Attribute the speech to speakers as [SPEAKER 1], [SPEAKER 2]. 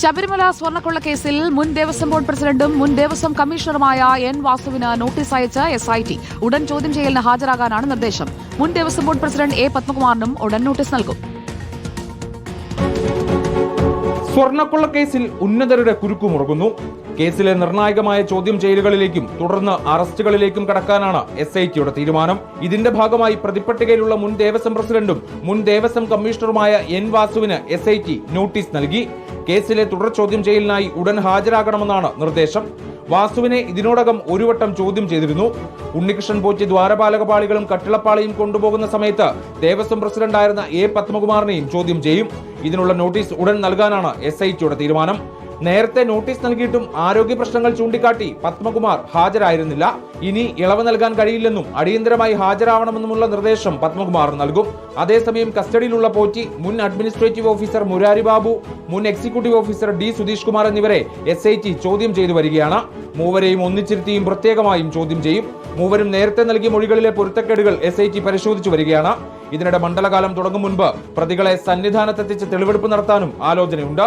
[SPEAKER 1] ശബരിമല സ്വർണക്കൊള്ള കേസിൽ മുൻ ദേവസ്വം ബോർഡ് പ്രസിഡന്റും മുൻ ദേവസ്വം കമ്മീഷണറുമായ എൻ വാസുവിന് നോട്ടീസ് അയച്ച എസ് ഐ ടി ഉടൻ ചോദ്യം ചെയ്യലിന് ഹാജരാകാനാണ് നിർദ്ദേശം. മുൻ ദേവസ്വം ബോർഡ് പ്രസിഡന്റ് എ പത്മകുമാറിനും ഉടൻ നോട്ടീസ് നൽകും.
[SPEAKER 2] സ്വർണക്കൊള്ള കേസിൽ ഉന്നതരുടെ കുരുക്കുമുറുകുന്നു കേസിലെ നിർണായകമായ ചോദ്യം ചെയ്യലുകളിലേക്കും തുടർന്ന് അറസ്റ്റുകളിലേക്കും കടക്കാനാണ് എസ് ഐ ടിയുടെ തീരുമാനം. ഇതിന്റെ ഭാഗമായി പ്രതിപ്പട്ടികയിലുള്ള മുൻ ദേവസ്വം പ്രസിഡന്റും മുൻ ദേവസ്വം കമ്മീഷണറുമായ എൻ വാസുവിന് എസ് നോട്ടീസ് നൽകി. കേസിലെ തുടർ ചോദ്യം ചെയ്യലിനായി ഉടൻ ഹാജരാകണമെന്നാണ് നിർദ്ദേശം. വാസുവിനെ ഇതിനോടകം ഒരു വട്ടം ചോദ്യം ചെയ്തിരുന്നു. ഉണ്ണികൃഷ്ണൻ പോറ്റി ദ്വാരപാലകപാളികളും കട്ടിളപ്പാളിയും കൊണ്ടുപോകുന്ന സമയത്ത് ദേവസ്വം പ്രസിഡന്റായിരുന്ന എ പത്മകുമാറിനെയും ചോദ്യം ചെയ്യും. ഇതിനുള്ള നോട്ടീസ് ഉടൻ നൽകാനാണ് എസ് ഐ ടിയുടെ തീരുമാനം. നേരത്തെ നോട്ടീസ് നൽകിയിട്ടും ആരോഗ്യ പ്രശ്നങ്ങൾ ചൂണ്ടിക്കാട്ടി പത്മകുമാർ ഹാജരായിരുന്നില്ല. ഇനി ഇളവ് നൽകാൻ കഴിയില്ലെന്നും അടിയന്തരമായി ഹാജരാവണമെന്നുമുള്ള നിർദ്ദേശം പത്മകുമാർ നൽകും. അതേസമയം കസ്റ്റഡിയിലുള്ള പോറ്റി മുൻ അഡ്മിനിസ്ട്രേറ്റീവ് ഓഫീസർ മുരാരി ബാബു മുൻ executive officer D Sudheesh Kumar എന്നിവരെ എസ് ചോദ്യം ചെയ്തു വരികയാണ്. മൂവരെയും ഒന്നിച്ചിരുത്തിയും പ്രത്യേകമായും ചോദ്യം ചെയ്യും. മൂവരും നേരത്തെ നൽകിയ മൊഴികളിലെ പൊരുത്തക്കേടുകൾ എസ് ഐ ടി പരിശോധിച്ചു വരികയാണ്. ഇതിനിടെ മണ്ഡലകാലം തുടങ്ങും മുൻപ് പ്രതികളെ സന്നിധാനത്തെത്തിച്ച് തെളിവെടുപ്പ് നടത്താനും ആലോചനയുണ്ട്.